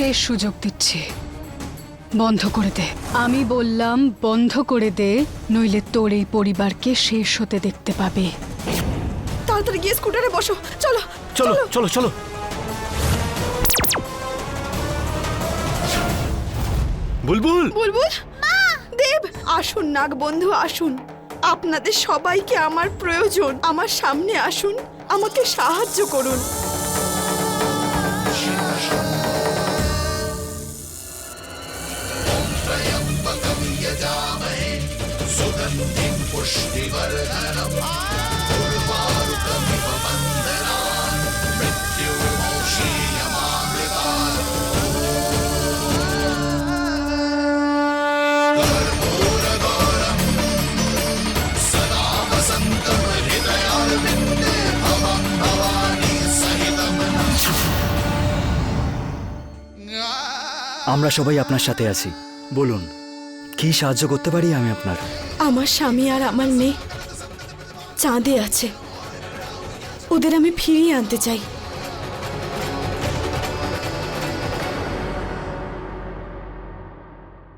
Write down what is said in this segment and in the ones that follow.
শেষ সুযোগ দিচ্ছি। বন্ধ করে দে। আমি বললাম বন্ধ করে দে নইলে তোর এই পরিবারকে শেষ হতে দেখতে পাবে। তাড়াতাড়ি গিয়ে স্কুটারে বসো। চলো চলো চলো। চলো বুলবুল! বুলবুল! দেব আসুন নাগ বন্ধু আসুন। আপনাদের সবাইকে আমার প্রয়োজন। আমার সামনে আসুন আমাকে সাহায্য করুন। আমরা সবাই আপনার সাথে আছি। বলুন কি সাহায্য করতে পারি আমি আপনার? আমার স্বামী আর আমার মেয়ে চাঁদে আছে। ওদের আমি ফিরিয়ে আনতে চাই।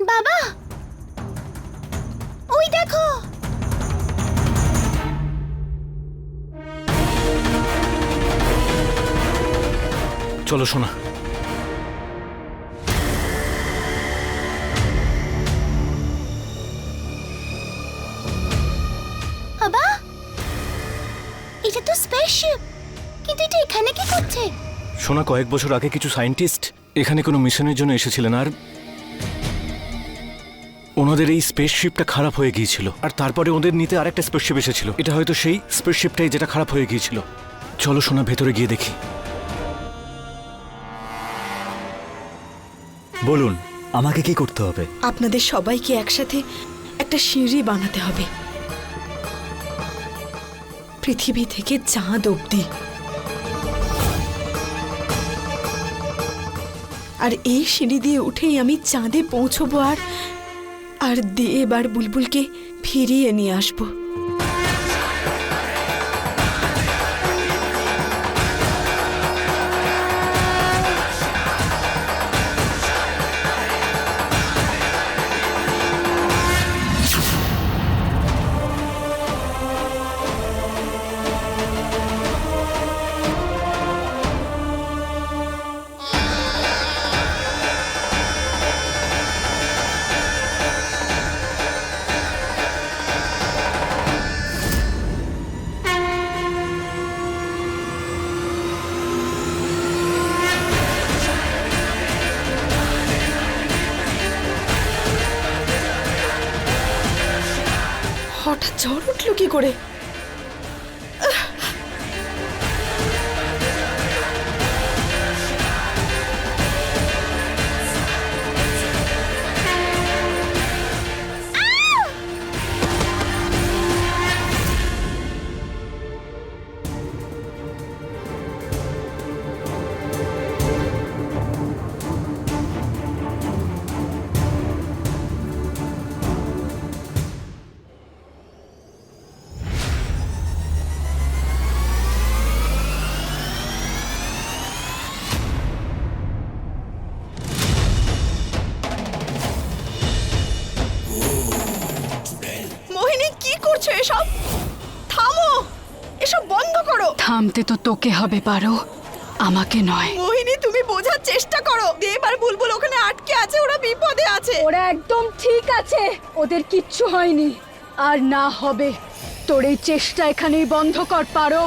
বাবা! ওই দেখো! চলো শোনা শোনা কয়েক বছর আগে কিছু সায়েন্টিস্ট এখানে কোনো মিশনের জন্য এসেছিলেন আর ওনাদের এই স্পেসশিপটা খারাপ হয়ে গিয়েছিল। আর তারপরে ওদের নিতে আরেকটা স্পেসশিপ এসেছিল। এটা হয়তো সেই স্পেসশিপটাই যেটা খারাপ হয়ে গিয়েছিল। চলো শোনা ভেতরে গিয়ে দেখি। বলুন, আমাকে কি করতে হবে? আপনাদের সবাইকে একসাথে একটা সিঁড়ি বানাতে হবে। পৃথিবী থেকে চাঁদ অবধি। আর এই সিঁড়ি দিয়ে উঠেই আমি চাঁদে পৌঁছবো আর আর দেব এবার বুলবুলকে ফিরিয়ে নিয়ে আসব। கொடு. থামতে তো তোকে হবে পারো। আমাকে নয়। মোহিনী তুমি বোঝার চেষ্টা করো। দেব আর বুলবুল ওখানে আটকে আছে ওরা বিপদে আছে। ওরা একদম ঠিক আছে। ওদের কিচ্ছু হয়নি। আর না হবে। তোর এই চেষ্টা এখানেই বন্ধ কর পারো।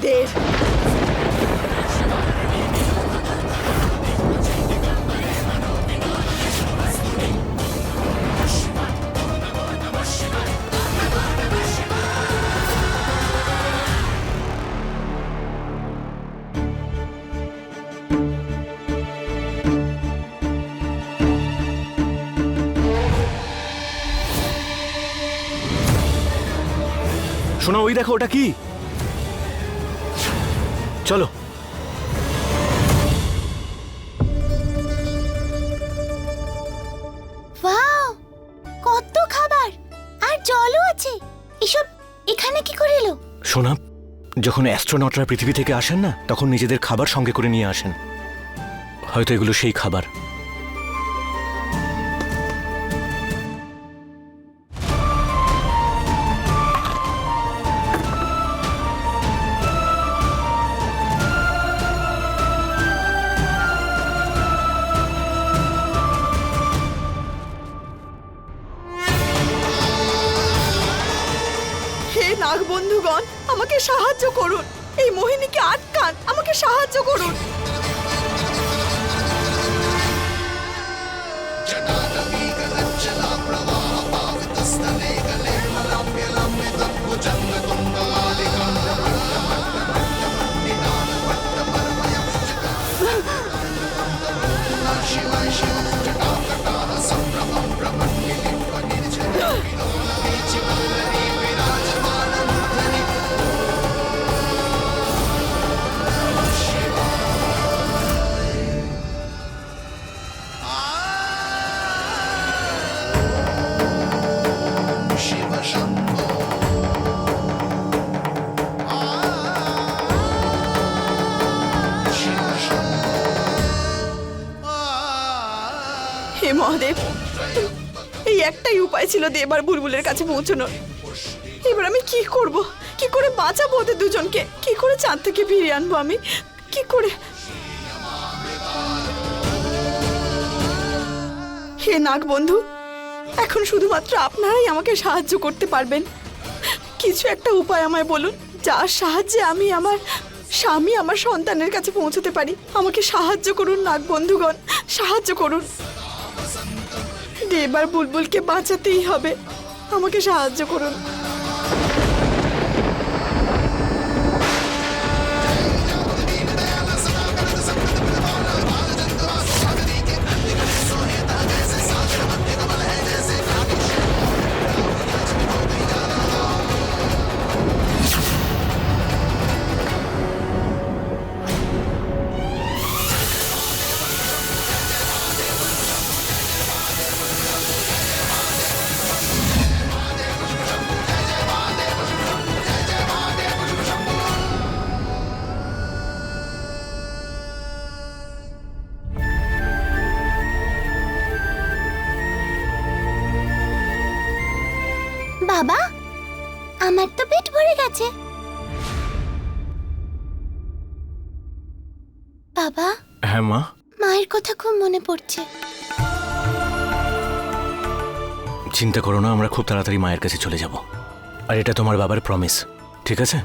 আমাদের শোনো ওই দেখো ওটা কি চলো। কত খাবার। আর জলও আছে। এসব এখানে কি করে এলো? শোনা যখন অ্যাস্ট্রোনটরা পৃথিবী থেকে আসেন না তখন নিজেদের খাবার সঙ্গে করে নিয়ে আসেন। হয়তো এগুলো সেই খাবার। নাগ বন্ধুগণ আমাকে সাহায্য করুন। এই মোহিনীকে আটকান আমাকে সাহায্য করুন। হে একটাই উপায় ছিল দেবার বুলবুলের কাছে পৌঁছানোর। এবার আমি কি করব? কি করে বাঁচাবো ওদের দুজনকে? কি করে চাঁদ থেকে ফিরিয়ে আনব আমি? কি করে? হে নাগ বন্ধু এখন শুধুমাত্র আপনারাই আমাকে সাহায্য করতে পারবেন। কিছু একটা উপায় আমায় বলুন, যার সাহায্যে আমি আমার স্বামী আমার সন্তানের কাছে পৌঁছতে পারি। আমাকে সাহায্য করুন নাগ বন্ধুগণ সাহায্য করুন। দেবার বুলবুলকে বাঁচাতেই হবে। আমাকে সাহায্য করুন। গেছে বাবা? হ্যাঁ মা? মায়ের কথা খুব মনে পড়ছে। চিন্তা করো না আমরা খুব তাড়াতাড়ি মায়ের কাছে চলে যাব। আর এটা তোমার বাবার প্রমিস ঠিক আছে?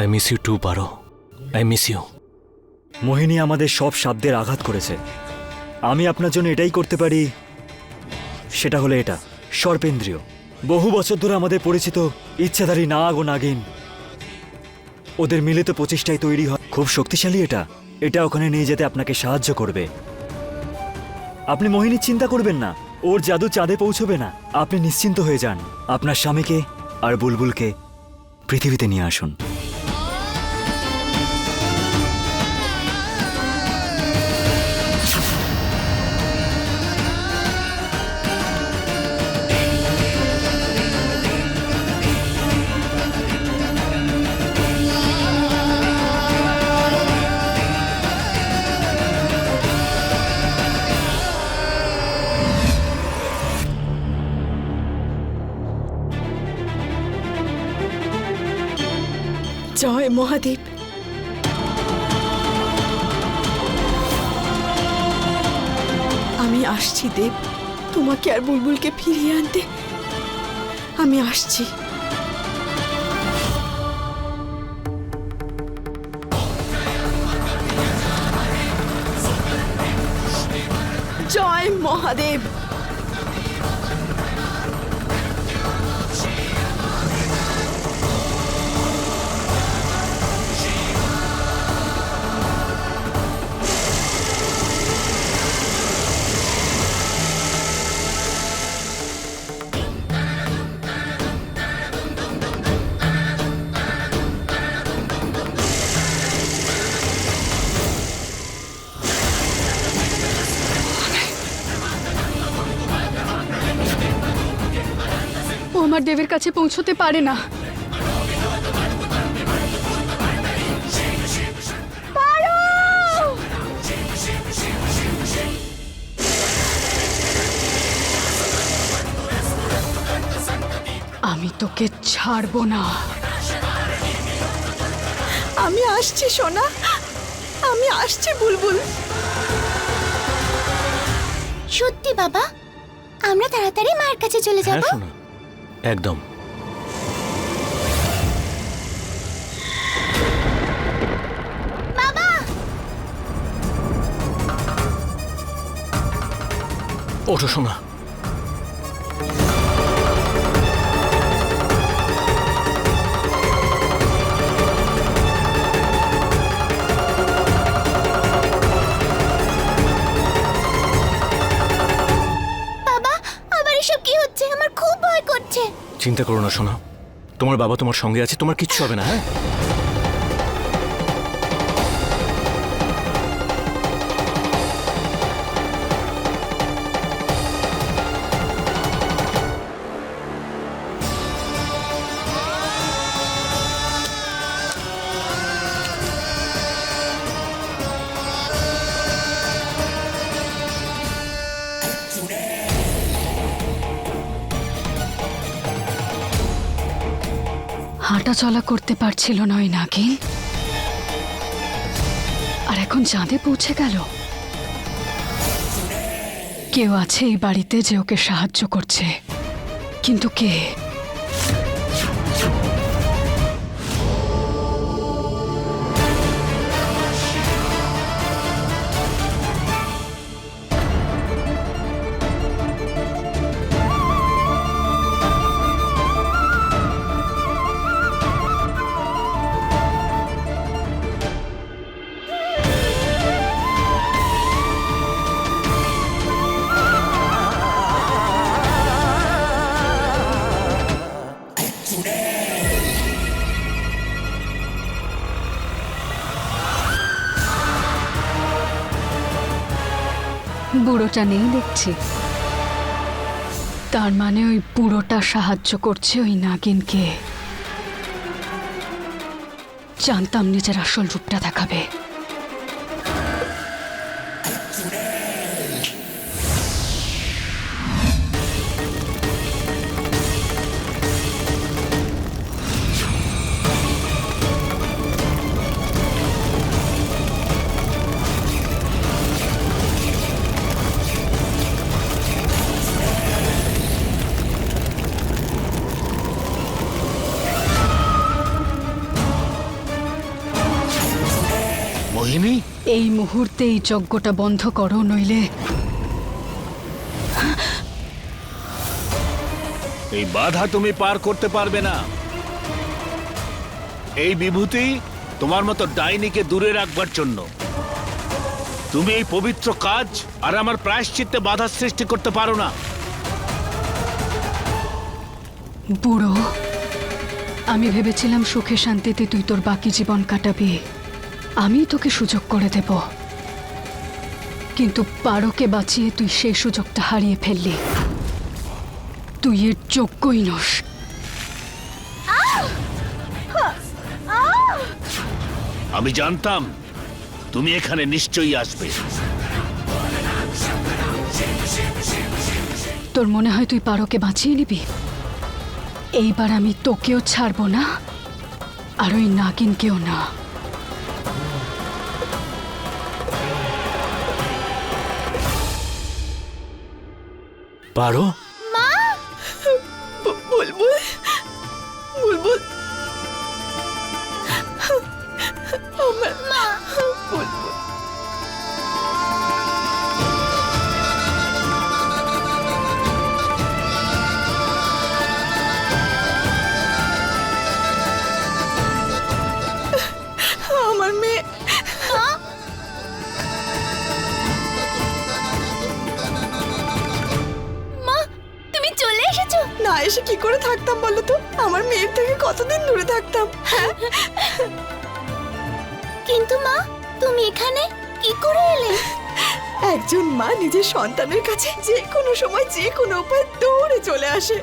আই মিস ইউ টু পারো। আই মিস ইউ মোহিনী আমাদের সব শব্দের আঘাত করেছে। আমি আপনার জন্য এটাই করতে পারি সেটা হলো এটা সর্পেন্দ্রীয়। বহু বছর ধরে আমাদের পরিচিত ইচ্ছাধারী নাগ ও নাগিন। ওদের মিলিত প্রচেষ্টায় তৈরি হয়। খুব শক্তিশালী এটা। এটা ওখানে নিয়ে যেতে আপনাকে সাহায্য করবে। আপনি মোহিনীর চিন্তা করবেন না। ওর জাদু চাঁদে পৌঁছবে না। আপনি নিশ্চিন্ত হয়ে যান। আপনার স্বামীকে আর বুলবুলকে পৃথিবীতে নিয়ে আসুন। জয় মহাদেব। আমি আসছি দেব। তোমাকে আর বুলবুলকে ফিরিয়ে আনতে। আমি আসছি। জয় মহাদেব। দেবের কাছে পৌঁছতে পারে না। আমি তোকে ছাড়বো না। আমি আসছি সোনা। আমি আসছি বুলবুল। সত্যি বাবা আমরা তাড়াতাড়ি মায়ের কাছে চলে হ্যাঁ যাব শোনা একদম। ওঠো শোনা চিন্তা করো না শোনা তোমার বাবা তোমার সঙ্গে আছে তোমার কিচ্ছু হবে না হ্যাঁ? চলা করতে পারছিল না নাগিন। আর এখন চাঁদে পৌঁছে গেল। কেউ আছে এই বাড়িতে যে ওকে সাহায্য করছে। কিন্তু কে? বুড়োটা নেই দেখছি। তার মানে ওই বুড়োটা সাহায্য করছে ওই নাগিনকে। জানতাম নিজের আসল রূপটা দেখাবে। মোহিনী এই মুহূর্তে এই যজ্ঞটা বন্ধ করো নইলে এই বাধা তুমি পার করতে পারবে না। এই বিভূতি তোমার মতো ডাইনিকে দূরে রাখবার জন্য। তুমি এই পবিত্র কাজ আর আমার প্রায়শ্চিত্তে বাধা সৃষ্টি করতে পারো না। বুড়ো আমি ভেবেছিলাম সুখে শান্তিতে তুই তোর বাকি জীবন কাটাবি। আমি তোকে সুযোগ করে দেব। কিন্তু পারোকে বাঁচিয়ে তুই সেই সুযোগটা হারিয়ে ফেললি। তুই এর যোগ্যই নস। আমি জানতাম তুমি এখানে নিশ্চয়ই আসবে। তোর মনে হয় তুই পারোকে বাঁচিয়ে নিবি? এইবার আমি তোকেও ছাড়বো না আর ওই নাগিনকেও না। পারো থাকতাম বলো তো? আমার মেয়ের থেকে কতদিন দূরে থাকতাম? হ্যাঁ? কিন্তু মা তুমি এখানে? কি করে এলে? একজন মা নিজের সন্তানের কাছে যে কোনো সময় যে কোনো উপায় দৌড়ে চলে আসে।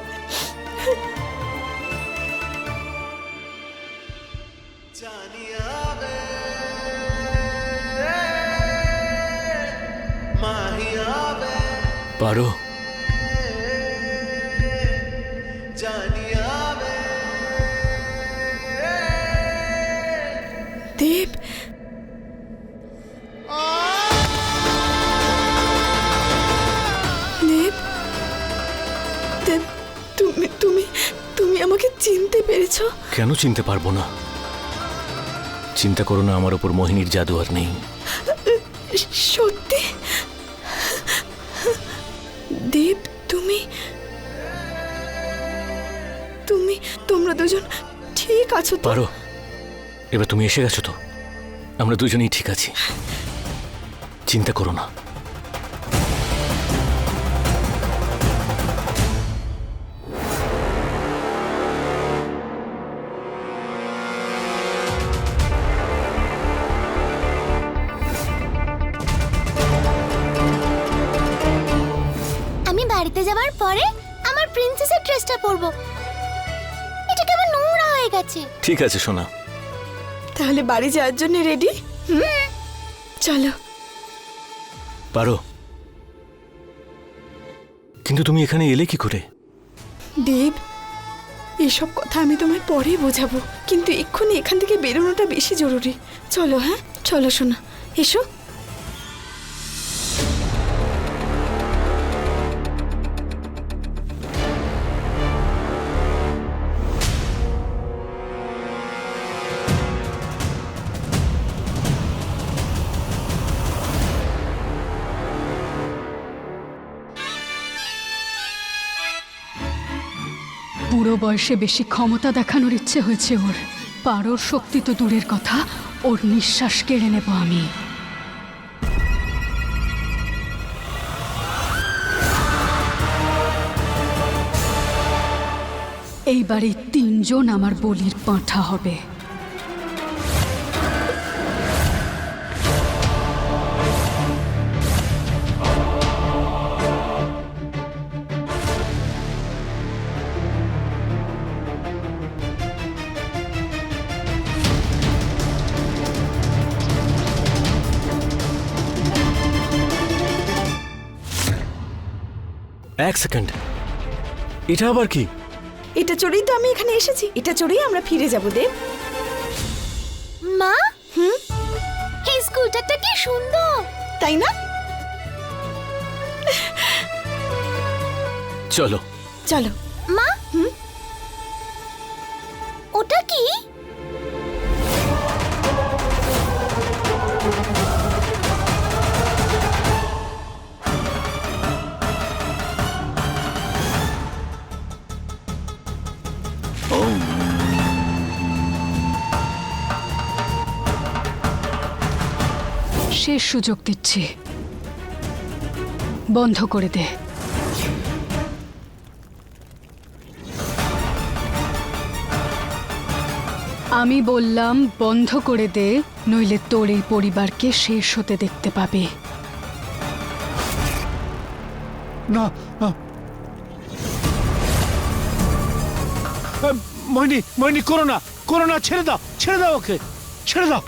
পারো। পেরেছ? কেন চিনতে পারব না? চিন্তা করো না আমার ওপর মোহিনীর জাদু আর নেই। সত্যি? দেব তুমি? তুমি তোমরা দুজন ঠিক আছো তো? পারো। এবার তুমি এসে গেছো তো? আমরা দুজনেই ঠিক আছি। চিন্তা করো না। যাওয়ার পরে আমার প্রিন্সেসের ড্রেসটা পরবো। এটা কেমন নোংরা হয়ে গেছে। ঠিক আছে সোনা। তাহলে বাড়ি যাওয়ার জন্য রেডি চলো। পারো। কিন্তু তুমি এখানে এলে কি করে? দেব এসব কথা আমি তোমায় পরে বোঝাবো। কিন্তু এক্ষুনি এখান থেকে বেরোনোটা বেশি জরুরি। চলো হ্যাঁ? চলো শোনা এসো। বয়সে বেশি ক্ষমতা দেখানোর ইচ্ছে হয়েছে ওর। পারোর শক্তি তো দূরের কথা, ওর নিঃশ্বাস কেড়ে নেব আমি। এইবারে তিনজন আমার বলির পাঁঠা হবে। এক সেকেন্ড। এটা আবার কি? এটা চড়েই তো আমি এখানে এসেছি। এটা চড়েই আমরা ফিরে যাব দেব। মা? হুম? এই স্কুটারটা কি সুন্দর। তাই না? চলো। চলো। শেষ সুযোগ দিচ্ছি। বন্ধ করে দে। আমি বললাম বন্ধ করে দে নইলে তোর এই পরিবারকে শেষ হতে দেখতে পাবে। না না। আহ, মোহিনী মোহিনী করো না করো না ছেড়ে দাও ছেড়ে দাও ওকে ছেড়ে দাও।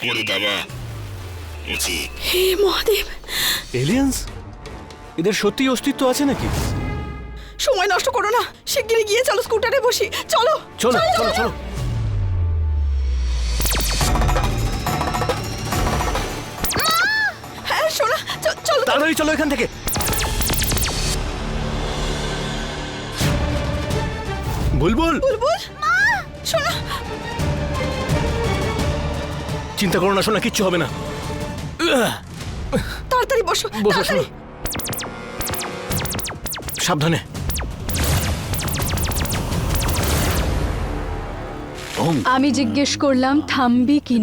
করে দেওয়া উচিত। হে মহাদেব। এলিয়েন্স এদের সত্যি অস্তিত্ব আছে নাকি? সময় নষ্ট করো না। শিগগিরই গিয়ে চলো স্কুটারে বসি। চলো। চলো চলো চলো হ্যাঁ শোনা চ- চলো। তাড়াতাড়ি চলো এখান থেকে। বুলবুল? বুলবুল? চিন্তা করো না শোনা কিচ্ছু হবে না। তাড়াতাড়ি বসো বসো তাড়াতাড়ি। শোনো সাবধানে আমি জিজ্ঞেস করলাম থামবি কি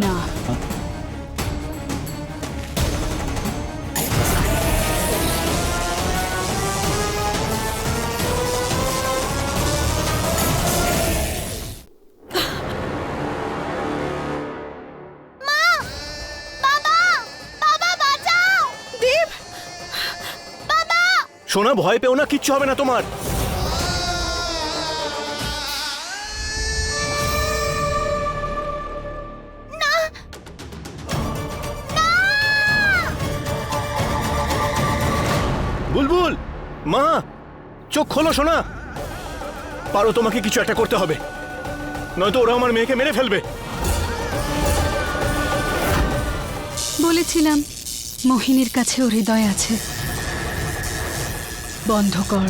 সোনা ভয় পেও না কিচ্ছু হবে না তোমার। বুলবুল! মা! চোখ খোলো সোনা। পারো তোমাকে কিছু একটা করতে হবে। নয়তো ওরা আমার মেয়েকে মেরে ফেলবে। বলেছিলাম মোহিনীর কাছে কাছেও হৃদয় আছে। বন্ধ কর।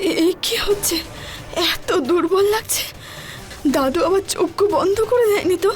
এই কি হচ্ছে? এত দুর্বল লাগছে। দাদু আবার চক্ষু বন্ধ করে দেয়নি তো?